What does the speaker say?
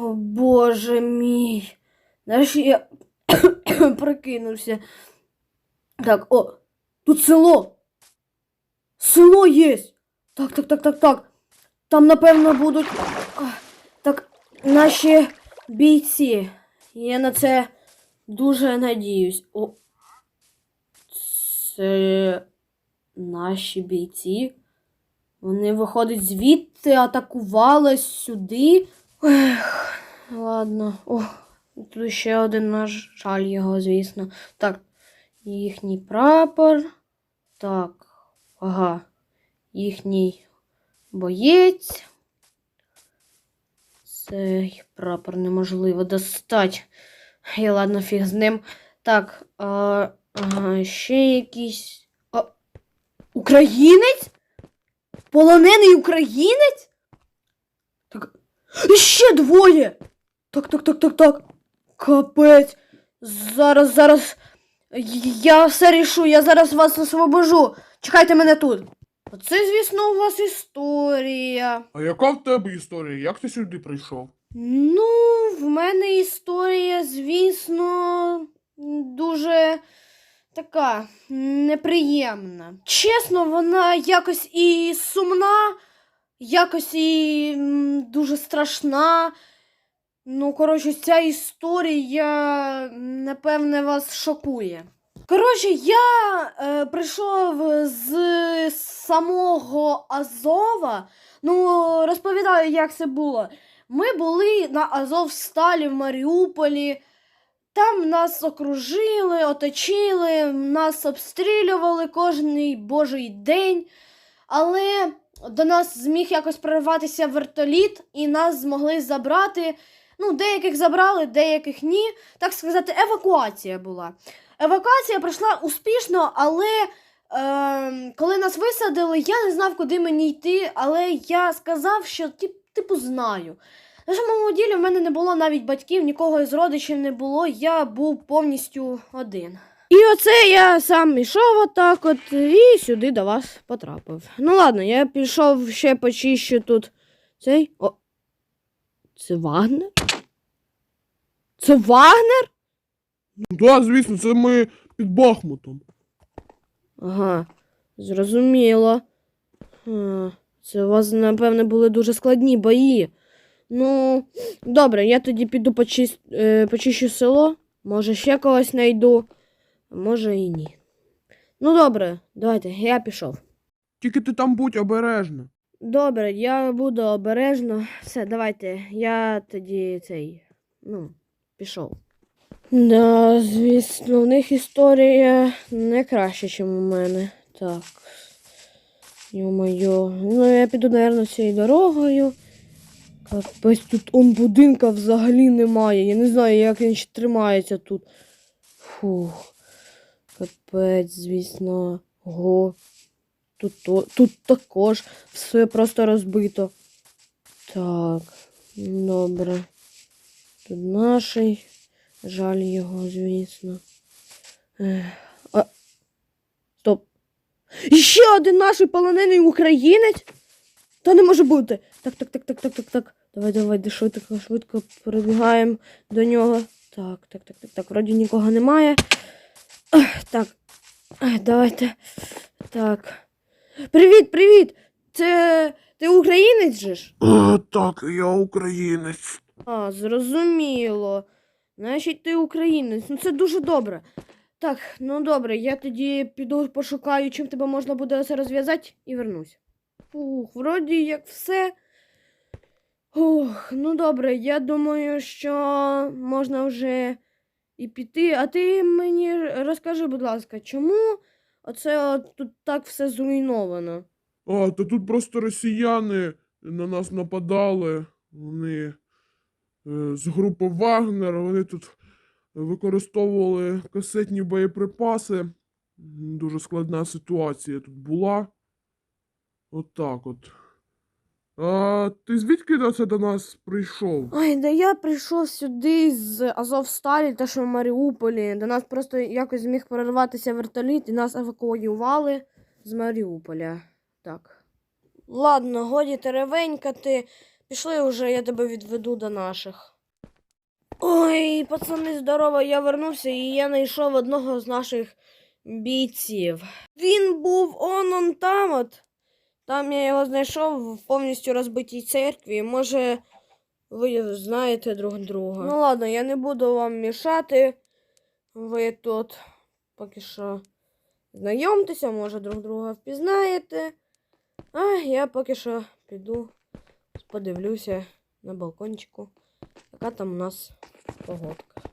О, Боже мій. Нарешті я прикинувся. Так, о, тут село. Село є. Так, так, так, так, так. Там, напевно, будуть. Так, наші бійці. Я на це дуже надіюсь. О. Це наші бійці. Вони виходять звідти, атакували сюди. Ех, ладно. О, тут ще один наш жаль його, звісно. Так, їхній прапор. Так, ага. Їхній боєць. Цей прапор неможливо достати. Я ладно, фіг з ним. Так, а, ага, ще якийсь. А, українець? Полонений українець? І ще двоє. Так, так, так, так, так. Капець. Зараз, зараз. Я все рішу, я зараз вас освобожу. Чекайте мене тут. Оце, звісно, у вас історія. А яка в тебе історія? Як ти сюди прийшов? Ну, в мене історія, звісно, дуже така неприємна. Чесно, вона якось і сумна, якось і дуже страшна. Ну, коротше, ця історія, напевне, вас шокує. Коротше, я е, прийшов з самого Азова. Ну, розповідаю, як це було. Ми були на Азовсталі в Маріуполі. Там нас окружили, оточили, нас обстрілювали кожний божий день. Але до нас зміг якось прорватися вертоліт, і нас змогли забрати. Ну, деяких забрали, деяких ні. Так сказати, евакуація була. Евакуація пройшла успішно, але е, коли нас висадили, я не знав, куди мені йти, але я сказав, що тип- типу знаю. На самому ділі в мене не було навіть батьків, нікого із родичів не було, я був повністю один. І оце я сам ішов отак от і сюди до вас потрапив. Ну ладно, я пішов ще почищу тут цей. О. Це Вагнер? Це Вагнер? Так, звісно, це ми під Бахмутом. Ага, зрозуміло. Це у вас, напевне, були дуже складні бої. Ну, добре, я тоді піду почис... е, почищу село. Може, ще когось знайду, може і ні. Ну, добре, давайте, я пішов. Тільки ти там будь обережна. Добре, я буду обережно. Все, давайте, я тоді цей. Ну, пішов. Да, звісно, в них історія не краще, ніж у мене. Так. Йо-моє. Ну, я піду, мабуть, цією дорогою. Капець, тут он будинка взагалі немає. Я не знаю, як він ще тримається тут. Фух. Капець, звісно. Го. Тут, то- тут також все просто розбито. Так, добре. Тут наший. Жаль його, звісно. А... Стоп. Ще один наш полонений українець? Та не може бути. Так, так, так, так, так, так, так. Давай, давай, де швидко, швидко перебігаємо до нього. Так, так, так, так, так. Вроді нікого немає. Так. Давайте. Так. Привіт, привіт! Це ти українець же ж? Е, так, я українець. А, зрозуміло. Значить, ти українець. Ну це дуже добре. Так, ну добре, я тоді піду пошукаю, чим тебе можна буде все розв'язати і вернусь. Фух, вроді як все. Ох, ну добре, я думаю, що можна вже і піти. А ти мені розкажи, будь ласка, чому оце от тут так все зруйновано? А, то тут просто росіяни на нас нападали. Вони е, з групи Вагнер, вони тут використовували касетні боєприпаси. Дуже складна ситуація тут була. От так от. А ти звідки до це до нас прийшов? Ой, да я прийшов сюди з Азовсталі, те, що в Маріуполі. До нас просто якось зміг прорватися вертоліт і нас евакуювали з Маріуполя. Так. Ладно, годі теревенькати. Пішли вже, я тебе відведу до наших. Ой, пацани, здорово, я вернувся і я знайшов одного з наших бійців. Він був он он там от. Там я його знайшов в повністю розбитій церкві. Може, ви знаєте друг друга. Ну ладно, я не буду вам мішати. Ви тут поки що знайомтеся, може друг друга впізнаєте. А я поки що піду подивлюся на балкончику, яка там у нас погодка.